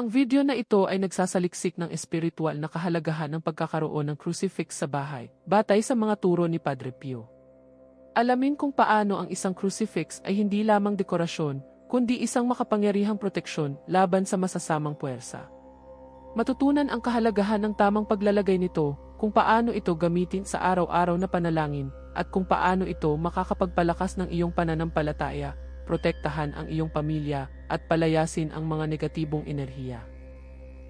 Ang video na ito ay nagsasaliksik ng espiritual na kahalagahan ng pagkakaroon ng crucifix sa bahay, batay sa mga turo ni Padre Pio. Alamin kung paano ang isang crucifix ay hindi lamang dekorasyon, kundi isang makapangyarihang proteksyon laban sa masasamang puwersa. Matutunan ang kahalagahan ng tamang paglalagay nito, kung paano ito gamitin sa araw-araw na panalangin, at kung paano ito makakapagpalakas ng iyong pananampalataya, protektahan ang iyong pamilya, at palayasin ang mga negatibong enerhiya.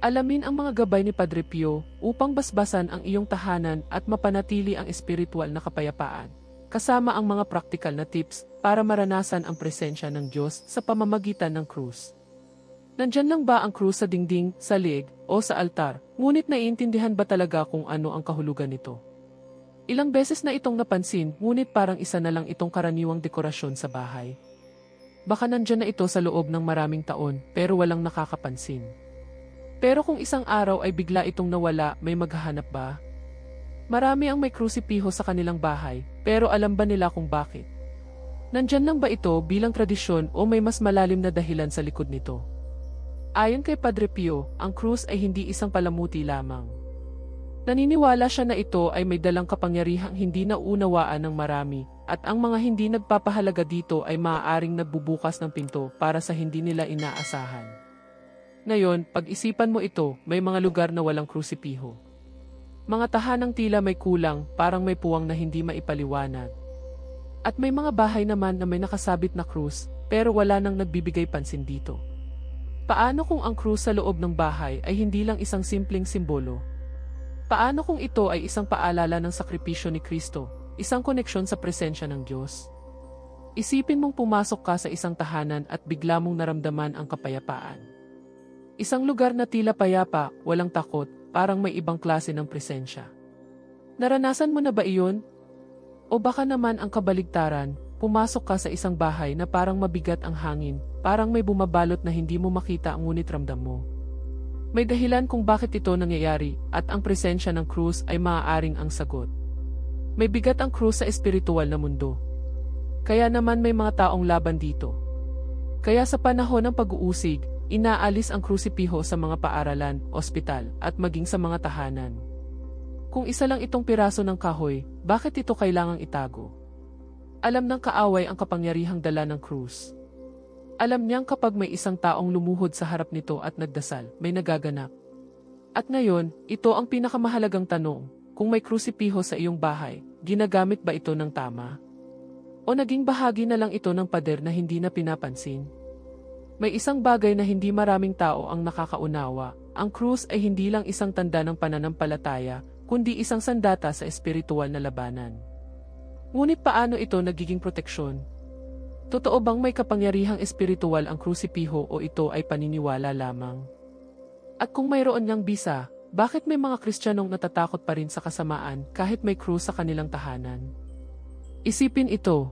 Alamin ang mga gabay ni Padre Pio upang basbasan ang iyong tahanan at mapanatili ang espiritual na kapayapaan, kasama ang mga praktikal na tips para maranasan ang presensya ng Diyos sa pamamagitan ng krus. Nandyan lang ba ang krus sa dingding, sa liig, o sa altar, ngunit naiintindihan ba talaga kung ano ang kahulugan nito? Ilang beses na itong napansin, ngunit parang isa na lang itong karaniwang dekorasyon sa bahay. Baka nandyan na ito sa loob ng maraming taon, pero walang nakakapansin. Pero kung isang araw ay bigla itong nawala, may maghahanap ba? Marami ang may krusipiho sa kanilang bahay, pero alam ba nila kung bakit? Nandyan lang ba ito bilang tradisyon o may mas malalim na dahilan sa likod nito? Ayon kay Padre Pio, ang krus ay hindi isang palamuti lamang. Naniniwala siya na ito ay may dalang kapangyarihang hindi naunawaan ng marami, at ang mga hindi nagpapahalaga dito ay maaaring nagbubukas ng pinto para sa hindi nila inaasahan. Ngayon, pag-isipan mo ito, may mga lugar na walang krusipiho. Mga tahanang tila may kulang, parang may puwang na hindi maipaliwanag. At may mga bahay naman na may nakasabit na krus, pero wala nang nagbibigay pansin dito. Paano kung ang krus sa loob ng bahay ay hindi lang isang simpleng simbolo, Paano kung ito ay isang paalala ng sakripisyo ni Kristo, isang koneksyon sa presensya ng Diyos? Isipin mong pumasok ka sa isang tahanan at bigla mong naramdaman ang kapayapaan. Isang lugar na tila payapa, walang takot, parang may ibang klase ng presensya. Naranasan mo na ba iyon? O baka naman ang kabaligtaran, pumasok ka sa isang bahay na parang mabigat ang hangin, parang may bumabalot na hindi mo makita ngunit ramdam mo. May dahilan kung bakit ito nangyayari at ang presensya ng krus ay maaaring ang sagot. May bigat ang krus sa espiritual na mundo. Kaya naman may mga taong laban dito. Kaya sa panahon ng pag-uusig, inaalis ang krusipiho sa mga paaralan, ospital, at maging sa mga tahanan. Kung isa lang itong piraso ng kahoy, bakit ito kailangang itago? Alam ng kaaway ang kapangyarihang dala ng krus. Alam niyang kapag may isang taong lumuhod sa harap nito at nagdasal, may nagaganap. At ngayon, ito ang pinakamahalagang tanong, kung may krusipiho sa iyong bahay, ginagamit ba ito ng tama? O naging bahagi na lang ito ng pader na hindi na pinapansin? May isang bagay na hindi maraming tao ang nakakaunawa, ang krus ay hindi lang isang tanda ng pananampalataya, kundi isang sandata sa espiritual na labanan. Ngunit paano ito nagiging proteksyon, Totoo bang may kapangyarihang espiritual ang krusipiho o ito ay paniniwala lamang? At kung mayroon niyang bisa, bakit may mga Kristiyanong natatakot pa rin sa kasamaan kahit may krus sa kanilang tahanan? Isipin ito.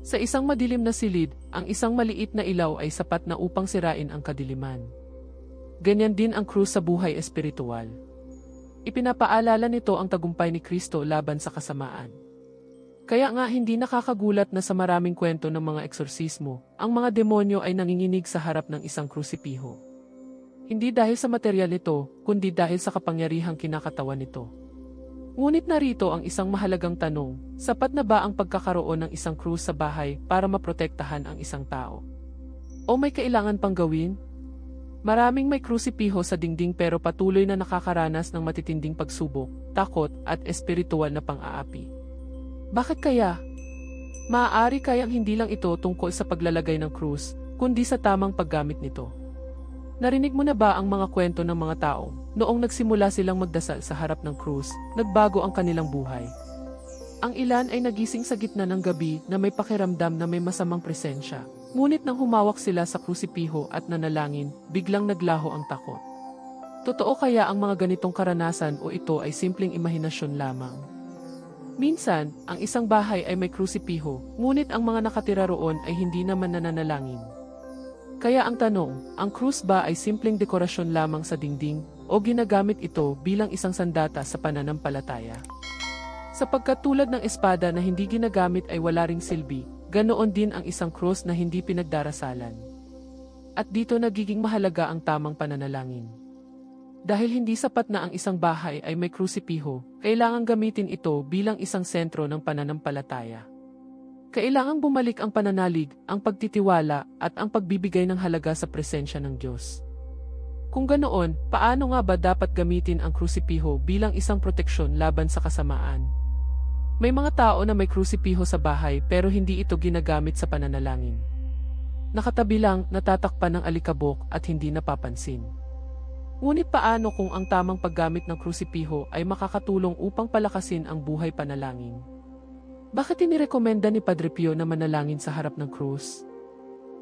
Sa isang madilim na silid, ang isang maliit na ilaw ay sapat na upang sirain ang kadiliman. Ganyan din ang krus sa buhay espiritual. Ipinapaalala nito ang tagumpay ni Kristo laban sa kasamaan. Kaya nga hindi nakakagulat na sa maraming kwento ng mga eksorsismo, ang mga demonyo ay nanginginig sa harap ng isang krusipiho. Hindi dahil sa material nito, kundi dahil sa kapangyarihang kinakatawan nito. Ngunit narito ang isang mahalagang tanong, sapat na ba ang pagkakaroon ng isang krus sa bahay para maprotektahan ang isang tao? O may kailangan pang gawin? Maraming may krusipiho sa dingding pero patuloy na nakakaranas ng matitinding pagsubok, takot at espiritual na pang-aapi. Bakit kaya? Maaari kayang hindi lang ito tungkol sa paglalagay ng krus, kundi sa tamang paggamit nito. Narinig mo na ba ang mga kwento ng mga tao, noong nagsimula silang magdasal sa harap ng krus, nagbago ang kanilang buhay? Ang ilan ay nagising sa gitna ng gabi na may pakiramdam na may masamang presensya. Ngunit nang humawak sila sa krusipiho at nanalangin, biglang naglaho ang takot. Totoo kaya ang mga ganitong karanasan o ito ay simpleng imahinasyon lamang? Minsan, ang isang bahay ay may krusipiho, ngunit ang mga nakatira roon ay hindi naman nananalangin. Kaya ang tanong, ang krus ba ay simpleng dekorasyon lamang sa dingding o ginagamit ito bilang isang sandata sa pananampalataya? Sapagkat tulad ng espada na hindi ginagamit ay wala ring silbi, ganoon din ang isang krus na hindi pinagdarasalan. At dito nagiging mahalaga ang tamang pananalangin. Dahil hindi sapat na ang isang bahay ay may krusipiho, kailangan gamitin ito bilang isang sentro ng pananampalataya. Kailangang bumalik ang pananalig, ang pagtitiwala, at ang pagbibigay ng halaga sa presensya ng Diyos. Kung ganoon, paano nga ba dapat gamitin ang krusipiho bilang isang proteksyon laban sa kasamaan? May mga tao na may krusipiho sa bahay pero hindi ito ginagamit sa pananalangin. Nakatabi lang, natatakpan ng alikabok at hindi napapansin. Ngunit paano kung ang tamang paggamit ng krusipiho ay makakatulong upang palakasin ang buhay panalangin? Bakit inirekomenda ni Padre Pio na manalangin sa harap ng krus?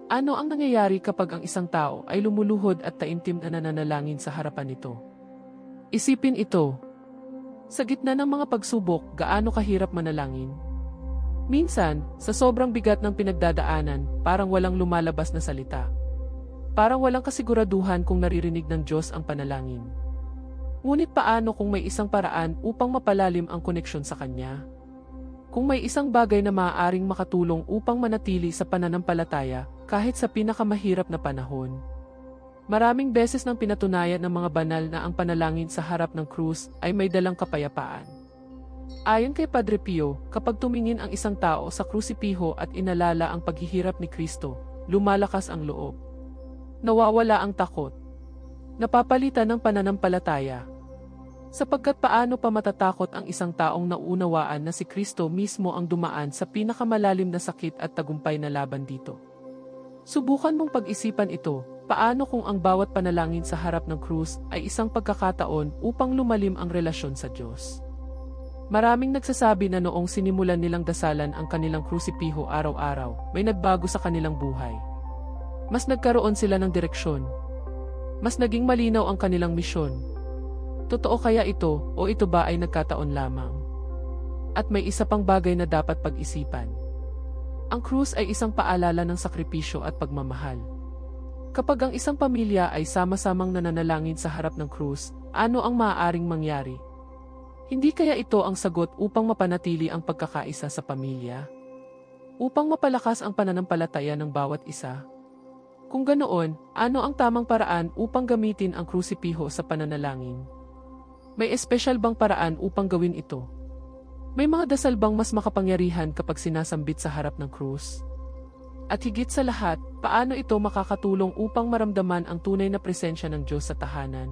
Ano ang nangyayari kapag ang isang tao ay lumuluhod at taimtim na nananalangin sa harapan nito? Isipin ito. Sa gitna ng mga pagsubok, gaano kahirap manalangin? Minsan, sa sobrang bigat ng pinagdadaanan, parang walang lumalabas na salita. Parang walang kasiguraduhan kung naririnig ng Diyos ang panalangin. Ngunit paano kung may isang paraan upang mapalalim ang koneksyon sa Kanya? Kung may isang bagay na maaaring makatulong upang manatili sa pananampalataya, kahit sa pinakamahirap na panahon. Maraming beses nang pinatunayan ng mga banal na ang panalangin sa harap ng krus ay may dalang kapayapaan. Ayon kay Padre Pio, kapag tumingin ang isang tao sa krusipiho at inalala ang paghihirap ni Kristo, lumalakas ang loob. Nawawala ang takot. Napapalitan ng pananampalataya. Sapagkat paano pa matatakot ang isang taong nauunawaan na si Kristo mismo ang dumaan sa pinakamalalim na sakit at tagumpay na laban dito. Subukan mong pag-isipan ito, paano kung ang bawat panalangin sa harap ng krus ay isang pagkakataon upang lumalim ang relasyon sa Diyos. Maraming nagsasabi na noong sinimulan nilang dasalan ang kanilang krusipiho araw-araw, may nagbago sa kanilang buhay. Mas nagkaroon sila ng direksyon. Mas naging malinaw ang kanilang misyon. Totoo kaya ito o ito ba ay nagkataon lamang? At may isa pang bagay na dapat pag-isipan. Ang krus ay isang paalala ng sakripisyo at pagmamahal. Kapag ang isang pamilya ay sama-samang nananalangin sa harap ng krus, ano ang maaaring mangyari? Hindi kaya ito ang sagot upang mapanatili ang pagkakaisa sa pamilya? Upang mapalakas ang pananampalataya ng bawat isa? Kung ganoon, ano ang tamang paraan upang gamitin ang krusipiho sa pananalangin? May espesyal bang paraan upang gawin ito? May mga dasal bang mas makapangyarihan kapag sinasambit sa harap ng krus? At higit sa lahat, paano ito makakatulong upang maramdaman ang tunay na presensya ng Diyos sa tahanan?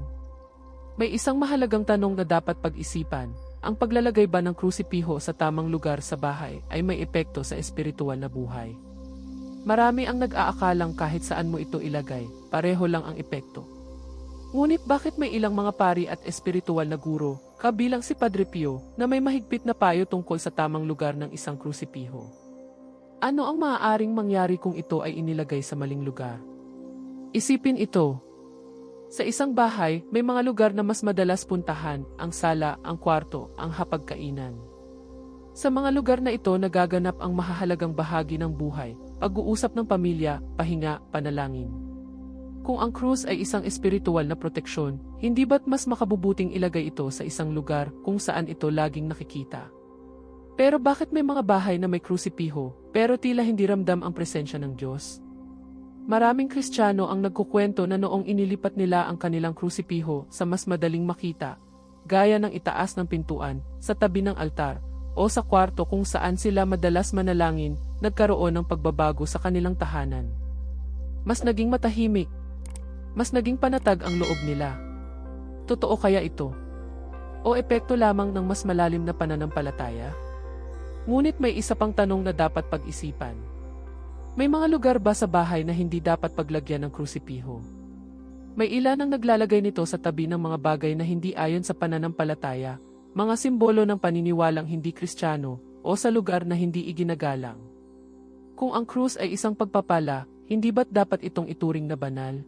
May isang mahalagang tanong na dapat pag-isipan. Ang paglalagay ba ng krusipiho sa tamang lugar sa bahay ay may epekto sa espiritual na buhay? Marami ang nag-aakalang kahit saan mo ito ilagay, pareho lang ang epekto. Ngunit bakit may ilang mga pari at espiritual na guro, kabilang si Padre Pio, na may mahigpit na payo tungkol sa tamang lugar ng isang krusipiho? Ano ang maaaring mangyari kung ito ay inilagay sa maling lugar? Isipin ito. Sa isang bahay, may mga lugar na mas madalas puntahan, ang sala, ang kwarto, ang hapagkainan. Sa mga lugar na ito nagaganap ang mahahalagang bahagi ng buhay, pag-uusap ng pamilya, pahinga, panalangin. Kung ang krus ay isang espiritual na proteksyon, hindi ba't mas makabubuting ilagay ito sa isang lugar kung saan ito laging nakikita? Pero bakit may mga bahay na may krusipiho, pero tila hindi ramdam ang presensya ng Diyos? Maraming Kristiyano ang nagkukwento na noong inilipat nila ang kanilang krusipiho sa mas madaling makita, gaya ng itaas ng pintuan, sa tabi ng altar, o sa kwarto kung saan sila madalas manalangin, nagkaroon ng pagbabago sa kanilang tahanan. Mas naging matahimik, mas naging panatag ang loob nila. Totoo kaya ito? O epekto lamang ng mas malalim na pananampalataya? Ngunit may isa pang tanong na dapat pag-isipan. May mga lugar ba sa bahay na hindi dapat paglagyan ng krusipiho? May ilan ang naglalagay nito sa tabi ng mga bagay na hindi ayon sa pananampalataya, mga simbolo ng paniniwalang hindi kristyano, o sa lugar na hindi iginagalang. Kung ang krus ay isang pagpapala, hindi ba't dapat itong ituring na banal?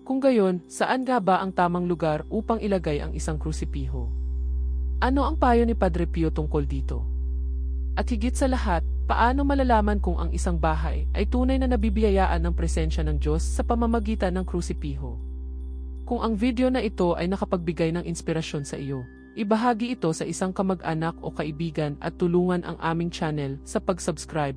Kung gayon, saan nga ba ang tamang lugar upang ilagay ang isang krusipiho? Ano ang payo ni Padre Pio tungkol dito? At higit sa lahat, paano malalaman kung ang isang bahay ay tunay na nabibiyayaan ng presensya ng Diyos sa pamamagitan ng krusipiho? Kung ang video na ito ay nakapagbigay ng inspirasyon sa iyo, ibahagi ito sa isang kamag-anak o kaibigan at tulungan ang aming channel sa pag-subscribe